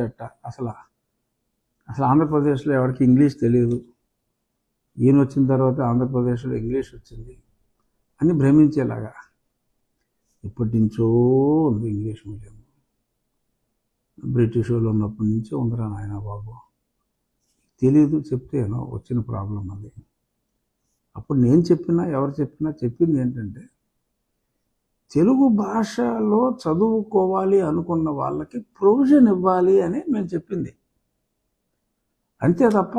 వచ్చేట అసలు అసలు ఆంధ్రప్రదేశ్లో ఎవరికి ఇంగ్లీష్ తెలియదు ఈయన వచ్చిన తర్వాత ఆంధ్రప్రదేశ్లో ఇంగ్లీష్ వచ్చింది అని భ్రమించేలాగా. ఇప్పటి నుంచో ఉంది ఇంగ్లీష్ మీడియం. బ్రిటిష్ వాళ్ళు ఉన్నప్పటి నుంచో ఉందిరా నాయన బాబు. తెలియదు చెప్తేనో వచ్చిన ప్రాబ్లం అది. అప్పుడు నేను చెప్పినా ఎవరు చెప్పినా చెప్పింది ఏంటంటే తెలుగు భాషలో చదువుకోవాలి అనుకున్న వాళ్ళకి ప్రొవిజన్ ఇవ్వాలి అని మేము చెప్పింది. అంతే తప్ప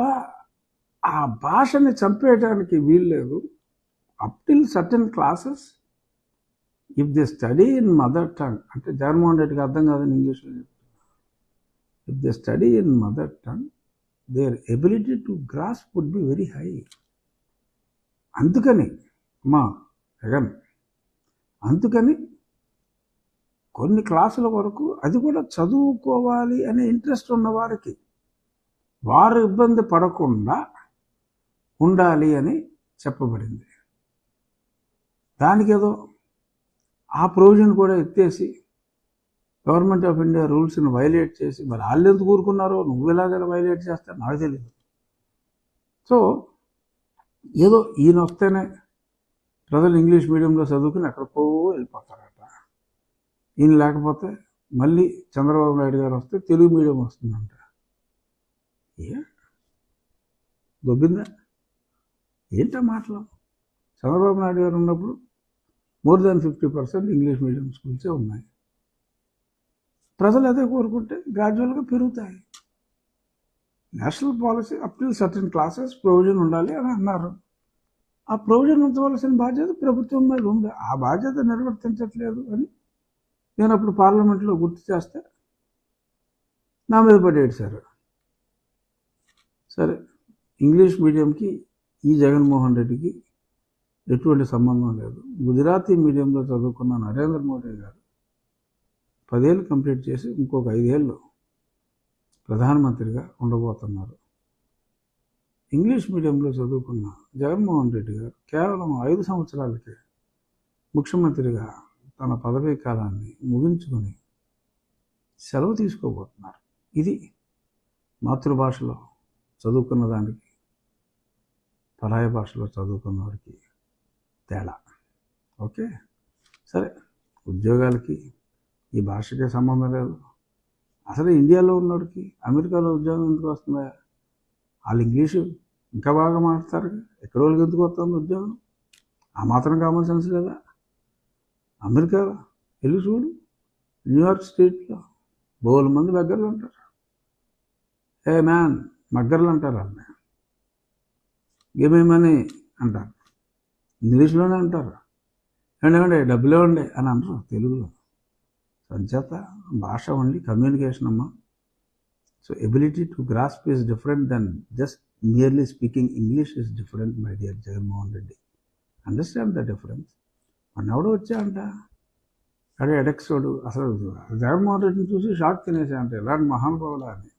ఆ భాషని చంపేయడానికి వీల్లేదు. Up till certain classes if they study in mother tongue అంటే జగన్మోహన్ రెడ్డికి అర్థం కాదని ఇంగ్లీష్లో if they study in mother tongue their ability to grasp would be very high అందుకని మా జగన్ అందుకని కొన్ని క్లాసుల వరకు అది కూడా చదువుకోవాలి అనే ఇంట్రెస్ట్ ఉన్న వారికి వారు ఇబ్బంది పడకుండా ఉండాలి అని చెప్పబడింది. దానికి ఏదో ఆ ప్రొవిజన్ కూడా ఎత్తేసి గవర్నమెంట్ ఆఫ్ ఇండియా రూల్స్ని వైలేట్ చేసి మరి వాళ్ళు ఎందుకు ఊరుకున్నారో నువ్వు ఎలాగైనా వైలేట్ చేస్తా నాకు తెలియదు సో ఏదో ఈయన వస్తేనే ప్రజలు ఇంగ్లీష్ మీడియంలో చదువుకుని ఎక్కడికో వెళ్ళిపోతారట. ఈయన లేకపోతే మళ్ళీ చంద్రబాబు నాయుడు గారు వస్తే తెలుగు మీడియం వస్తుందంట. ఏ? దొబ్బిందా ఏంటో మాటలు? చంద్రబాబు నాయుడు గారు ఉన్నప్పుడు more than fifty percent English medium స్కూల్సే ఉన్నాయి. ప్రజలు అదే కోరుకుంటే గ్రాడ్యువల్గా పెరుగుతాయి. National policy up to certain classes provision ఉండాలి అని అన్నారు. ఆ ప్రొవిజన్ ఉంచవలసిన బాధ్యత ప్రభుత్వం మీద ఉంది. ఆ బాధ్యత నిర్వర్తించట్లేదు అని నేను అప్పుడు పార్లమెంట్లో గుర్తు చేస్తే నా మీద పడేడు సార్ సరే ఇంగ్లీష్ మీడియంకి ఈ జగన్మోహన్ రెడ్డికి ఎటువంటి సంబంధం లేదు. గుజరాతీ మీడియంలో చదువుకున్న నరేంద్ర మోడీ గారు పదేళ్ళు కంప్లీట్ చేసి ఇంకొక ఐదేళ్ళు ప్రధానమంత్రిగా ఉండబోతున్నారు. ఇంగ్లీష్ మీడియంలో చదువుకున్న జగన్మోహన్ రెడ్డి గారు కేవలం ఐదు సంవత్సరాలకే ముఖ్యమంత్రిగా తన పదవీ కాలాన్ని ముగించుకొని సెలవు తీసుకోబోతున్నారు. ఇది మాతృభాషలో చదువుకున్న దానికి పరాయ భాషలో చదువుకున్న వాడికి తేడా. ఓకే? సరే ఉద్యోగాలకి ఈ భాషకే సంబంధం లేదు. అసలు ఇండియాలో ఉన్నవాడికి అమెరికాలో ఉద్యోగం ఎందుకు వస్తుందా? వాళ్ళు ఇంగ్లీషు ఇంకా బాగా మాట్లాడతారు. ఎక్కడ వాళ్ళకి ఎందుకు వస్తుంది ఉద్యోగం? ఆ మాత్రం కామన్ సెన్స్ లేదా అమెరికా వెళ్ళి చూడు. న్యూయార్క్ స్టేట్లో బోలు మంది దగ్గరలు ఉంటారు. ఏ మ్యాన్ మగ్గర్లు అంటారు? వాళ్ళని ఏమేమని అంటారు. ఇంగ్లీష్లోనే అంటారు. ఏమండి డబ్బులే ఉండే అని అంటారు తెలుగులో. సంచేత భాష ఉండి కమ్యూనికేషన్ అమ్మా. So ability to grasp is different than just nearly speaking English is different my dear Jaganmohan Reddy understand the difference మన ఎవడో వచ్చా అంట అడే ఎడెక్సోడు అసలు జగన్మోహన్ రెడ్డిని చూసి షాక్ తినేసాయంట ఎలాంటి మహానుభావులా అని.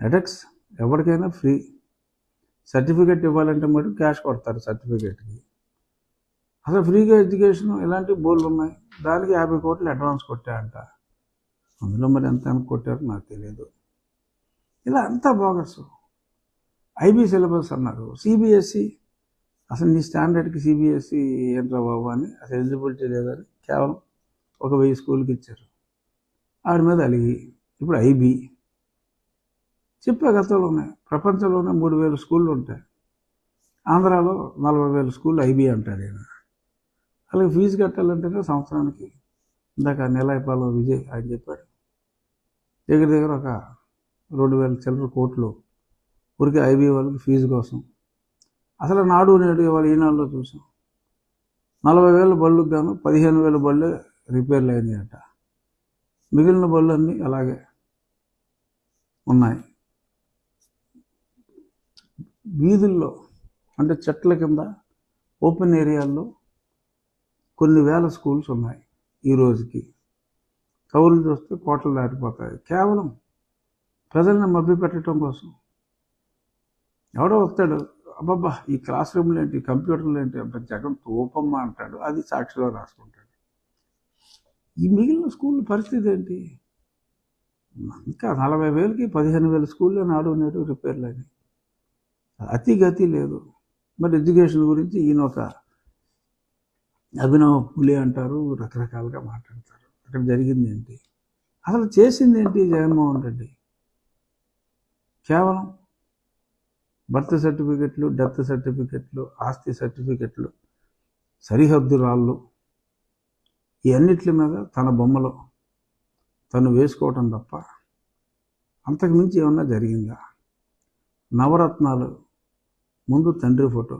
ఎడెక్స్ ఎవరికైనా ఫ్రీ. సర్టిఫికేట్ ఇవ్వాలంటే మరి క్యాష్ కొడతారు సర్టిఫికేట్కి. అసలు ఫ్రీగా ఎడ్యుకేషన్ ఇలాంటి బోర్లు ఉన్నాయి? దానికి యాభై కోట్లు అడ్వాన్స్ కొట్టాయంట అందులో మరి ఎంత ఎంత కొట్టారో నాకు తెలియదు. ఇలా అంతా బోగస్ ఐబీ సిలబస్ అన్నారు. సిబిఎస్ఈ అసలు నీ స్టాండర్డ్కి సిబిఎస్ఈ ఏంట్రా బాబు అని అసలు ఎలిజిబిలిటీ లేదని కేవలం ఒక వెయ్యి స్కూల్కి ఇచ్చారు. ఆడి మీద అలిగి ఇప్పుడు ఐబీ. చెప్పే గతంలో ఉన్నాయి ప్రపంచంలోనే మూడు వేల స్కూళ్ళు ఉంటాయి. ఆంధ్రాలో నలభై వేల స్కూళ్ళు ఐబీ అంటాడు ఆయన అలాగే ఫీజు కట్టాలంటేనే సంవత్సరానికి ఇందాక నెలాయిపాలెం విజయ్ అని చెప్పాడు. దగ్గర దగ్గర ఒక రెండు వేల చిల్లర కోట్లు. ఊరికి ఐబీ వాళ్ళకి ఫీజు కోసం. అసలు నాడు నేడు ఇవాళ ఈనాడులో చూసాం. నలభై వేల బళ్ళకు గాను పదిహేను వేల బళ్ళు రిపేర్లు అయినాయట. మిగిలిన బళ్ళు అన్నీ అలాగే ఉన్నాయి. వీధుల్లో అంటే చెట్ల కింద ఓపెన్ ఏరియాల్లో కొన్ని వేల స్కూల్స్ ఉన్నాయి ఈ రోజుకి. కవులు చూస్తే కోటలు దాటిపోతాయి. కేవలం ప్రజల్ని మభ్యపెట్టడం కోసం. ఎవడో వస్తాడు అబ్బబ్బా ఈ క్లాస్ రూమ్లు ఏంటి కంప్యూటర్లు ఏంటి అంటే జగన్ తోపమ్మ అంటాడు. అది సాక్షిలో రాసుకుంటాడు. ఈ మిగిలిన స్కూల్ పరిస్థితి ఏంటి? ఇంకా నలభై వేలకి పదిహేను వేల స్కూల్లో నాడు నేడు రిపేర్లు అని అతి గతి లేదు. మరి ఎడ్యుకేషన్ గురించి ఈయన ఒక అభినవ పులి అంటారు రకరకాలుగా మాట్లాడతారు. అక్కడ జరిగింది ఏంటి? అసలు చేసింది ఏంటి జగన్మోహన్ రెడ్డి? కేవలం బర్త్ సర్టిఫికెట్లు డెత్ సర్టిఫికెట్లు ఆస్తి సర్టిఫికెట్లు సరిహద్దు రాళ్ళు ఇవన్నిటి మీద తన బొమ్మలో తను వేసుకోవటం తప్ప అంతకుమించి ఏమన్నా జరిగిందా? నవరత్నాలు ముందు తండ్రి ఫోటో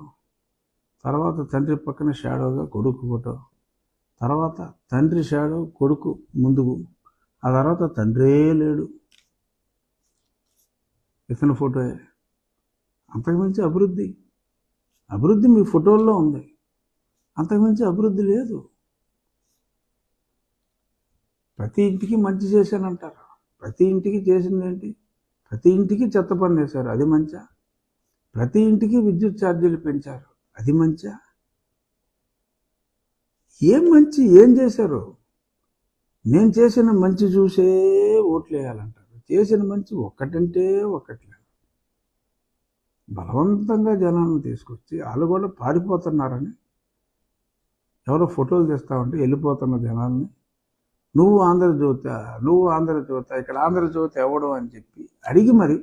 తర్వాత తండ్రి పక్కన షాడోగా కొడుకు ఫోటో తర్వాత తండ్రి షాడో కొడుకు ముందుకు ఆ తర్వాత తండ్రే లేడు. ఇతని ఫోటోయే అంతకుమించి అభివృద్ధి. అభివృద్ధి మీ ఫోటోల్లో ఉంది. అంతకుమించి అభివృద్ధి లేదు. ప్రతి ఇంటికి మంచి చేశానంటారు. ప్రతి ఇంటికి చేసింది ఏంటి? ప్రతి ఇంటికి చెత్త పని వేశారు అది మంచా? ప్రతి ఇంటికి విద్యుత్ ఛార్జీలు పెంచారు. అది మంచా? ఏం మంచి? ఏం చేశారు? నేను చేసిన మంచి చూసే ఓట్లు వేయాలంటారు చేసిన మంచి ఒక్కటంటే ఒక్కట్లేదు బలవంతంగా జనాలను తీసుకొచ్చి వాళ్ళు కూడా పారిపోతున్నారని ఎవరో ఫోటోలు తీస్తా ఉంటే వెళ్ళిపోతున్న జనాల్ని నువ్వు ఆంధ్రజ్యోత నువ్వు ఆంధ్రజ్యోత ఇక్కడ ఆంధ్రజ్యోతి ఎవడు? అని చెప్పి అడిగి మరి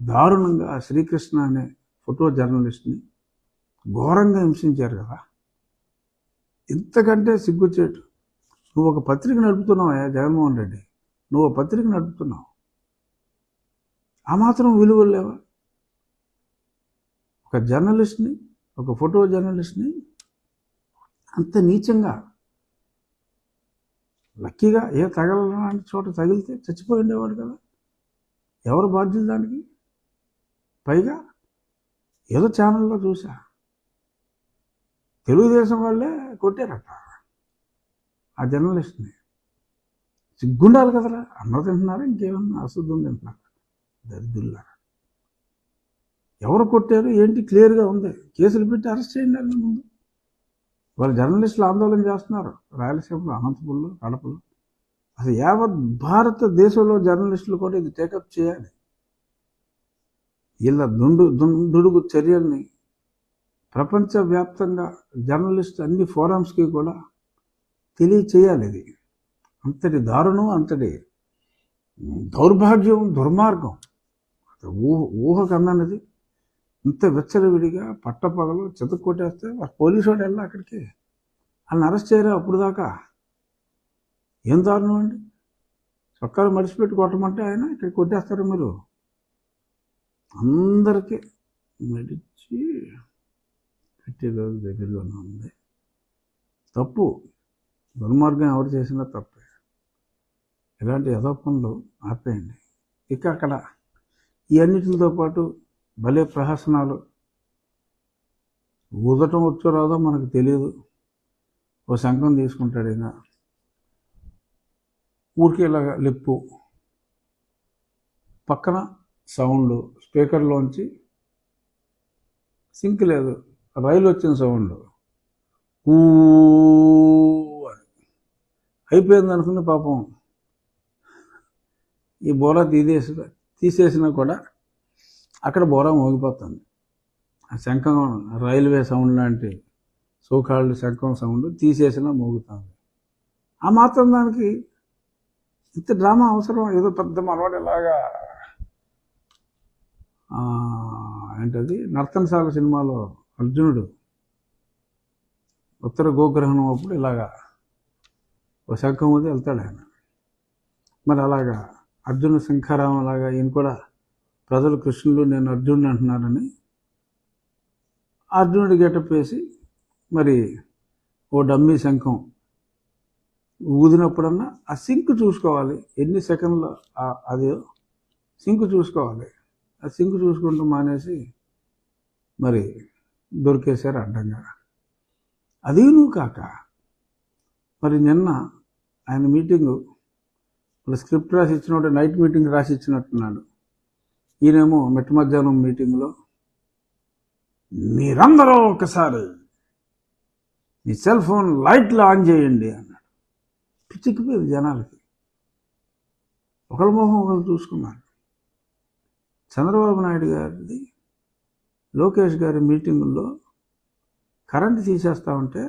దారుణంగా శ్రీకృష్ణ అనే ఫోటో జర్నలిస్ట్ని ఘోరంగా హింసించారు కదా. ఇంతకంటే సిగ్గుచేటు. నువ్వు ఒక పత్రిక నడుపుతున్నావా జగన్మోహన్ రెడ్డి. నువ్వు పత్రిక నడుపుతున్నావు. ఆ మాత్రం విలువలు లేవా? ఒక జర్నలిస్ట్ని ఒక ఫోటో జర్నలిస్ట్ని అంత నీచంగా లక్కీగా ఏ తగలలాంటి చోట తగిలితే చచ్చిపోయి ఉండేవాడు కదా. ఎవరు బాధ్యులు దానికి? పైగా ఏదో ఛానల్లో చూసా. తెలుగుదేశం వాళ్ళే కొట్టారట ఆ జర్నలిస్ట్ని. సిగ్గుండాలి కదరా. అన్న తింటున్నారా ఇంకేమన్నా అశుద్ధం తింటున్నారు. దరిద్రులారా ఎవరు కొట్టారు ఏంటి క్లియర్గా ఉంది. కేసులు పెట్టి అరెస్ట్ చేయండి ముందు. వాళ్ళు జర్నలిస్టులు ఆందోళన చేస్తున్నారు. రాయలసీమలో అనంతపురంలో కడపలో. అసలు యావత్ భారతదేశంలో జర్నలిస్టులు కూడా ఇది టేకప్ చేయాలి. వీళ్ళ దుండు దుందుడుగు చర్యల్ని ప్రపంచవ్యాప్తంగా జర్నలిస్ట్ అన్ని ఫోరమ్స్కి కూడా తెలియచేయాలి ఇది. అంతటి దారుణం అంతటి దౌర్భాగ్యం దుర్మార్గం. ఊహ ఊహ కన్నది. ఇంత విచ్చలవిడిగా పట్టపగలు చెతక్కొట్టేస్తే పోలీసు వాడు వెళ్ళా అక్కడికి. వాళ్ళని అరెస్ట్ చేయరా అప్పుడు దాకా. ఏం దారుణం అండి? చొక్కాలు మడిచిపెట్టి కొట్టమంటే ఆయన ఇక్కడ కొట్టేస్తారు మీరు. అందరికీ మడిచి పెట్టే రోజు దగ్గరలోనే ఉంది. తప్పు. దుర్మార్గం ఎవరు చేసినా తప్పు. ఇలాంటి యథో పనులు ఆపేయండి. ఇక అక్కడ ఈ అన్నిటితో పాటు భలే ప్రహసనాలు. ఊదటం వచ్చో రాదో మనకు తెలియదు ఓ శంఖం తీసుకుంటాడు ఈయన. ఊరికేలాగా లిప్పు. పక్కన సౌండ్ స్పీకర్లోంచి సింక్ లేదు. రైలు వచ్చిన సౌండ్ ఊ అని. అయిపోయింది అనుకుని పాపం. ఈ బోరా తీసేసి తీసేసినా కూడా అక్కడ బోరా మోగిపోతుంది. ఆ శంఖం రైల్వే సౌండ్ లాంటి సోకాళ్ళు శంఖం సౌండ్ తీసేసినా మోగుతుంది. ఆ మాత్రం దానికి ఇంత డ్రామా అవసరం ఏదో పెద్ద మనవాడు ఇలాగా ఏంటది? నర్తనశాల సినిమాలో అర్జునుడు ఉత్తర గోగ్రహణం అప్పుడు ఇలాగా ఓ శంఖం ఊది వెళ్తాడు ఆయన. మరి అలాగా అర్జున శంఖారావం లాగా ఈయన కూడా ప్రజలు కృష్ణుడు నేను అర్జునుడు అంటున్నారని అర్జునుడి గెటప్ వేసి మరి ఓ డమ్మీ శంఖం ఊదినప్పుడన్నా ఆ సింక్ చూసుకోవాలి. ఎన్ని సెకండ్లు అదే అది సింక్ చూసుకోవాలి. ఆ సింక్ చూసుకుంటూ మానేసి మరి దొరికేశారు అడ్డంగా. అది నువ్వు కాక మరి నిన్న ఆయన మీటింగు స్క్రిప్ట్ రాసి ఇచ్చినట్టు నైట్ మీటింగ్ రాసి ఇచ్చినట్టున్నాడు ఈయనేమో మిట్ట మధ్యాహ్నం మీటింగ్లో మీరందరూ ఒకసారి మీ సెల్ ఫోన్ లైట్లు ఆన్ చేయండి అన్నాడు. పిచ్చికిపోయింది జనాలకి. ఒకరి మొహం ఒకరు చూసుకున్నారు. చంద్రబాబు నాయుడు గారిది లోకేష్ గారి మీటింగుల్లో కరెంట్ తీసేస్తా ఉంటే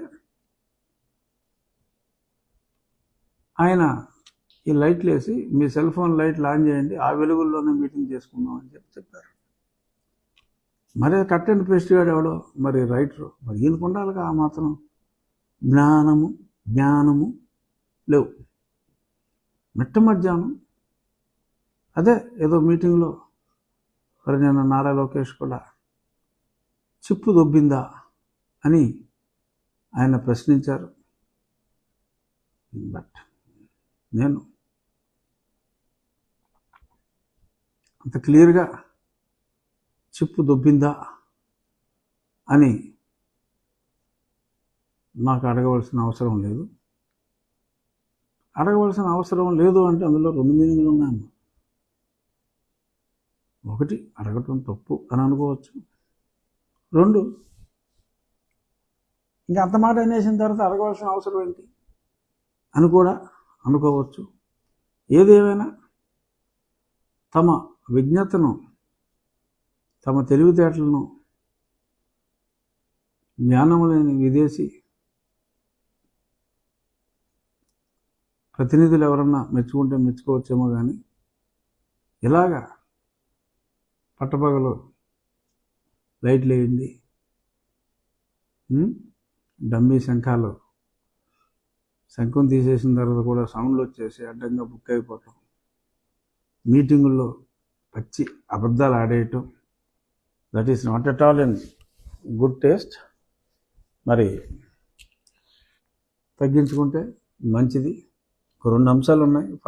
ఆయన ఈ లైట్లు వేసి మీ సెల్ ఫోన్ లైట్లు ఆన్ చేయండి. ఆ వెలుగుల్లోనే మీటింగ్ చేసుకుందాం అని చెప్పి చెప్పారు. మరి కట్ అండ్ పేస్ట్ గాడు ఎవడో? మరి రైటరు. మరి ఈయనకు ఉండాలిగా ఆ మాత్రం. జ్ఞానము జ్ఞానము లేవు. మిట్ట మధ్యాహ్నం. అదే ఏదో మీటింగ్లో. మరి నేను నారా లోకేష్ కూడా చిప్పు దొబ్బిందా అని ఆయన ప్రశ్నించారు. బట్ నేను అంత క్లియర్గా చిప్పు దొబ్బిందా అని నాకు అడగవలసిన అవసరం లేదు. అడగవలసిన అవసరం లేదు అంటే అందులో రెండు మీనింగ్లు ఉన్నాయి. ఒకటి అడగటం తప్పు అని అనుకోవచ్చు. రెండు ఇంకా అంత మాట అనేసిన తర్వాత అడగవలసిన అవసరం ఏంటి అని కూడా అనుకోవచ్చు. ఏదేమైనా తమ విజ్ఞతను తమ తెలివితేటలను జ్ఞానము లేని విదేశీ ప్రతినిధులు ఎవరన్నా మెచ్చుకుంటే మెచ్చుకోవచ్చేమో కానీ ఇలాగా పట్టపగలు లైట్లు వేయండి డమ్మీ శంఖాలు శంఖం తీసేసిన తర్వాత కూడా సౌండ్లు వచ్చేసి అడ్డంగా బుక్ అయిపోవటం మీటింగుల్లో పచ్చి అబద్ధాలు ఆడేయటం. That is not at all in good taste మరి తగ్గించుకుంటే మంచిది. రెండు అంశాలు ఉన్నాయి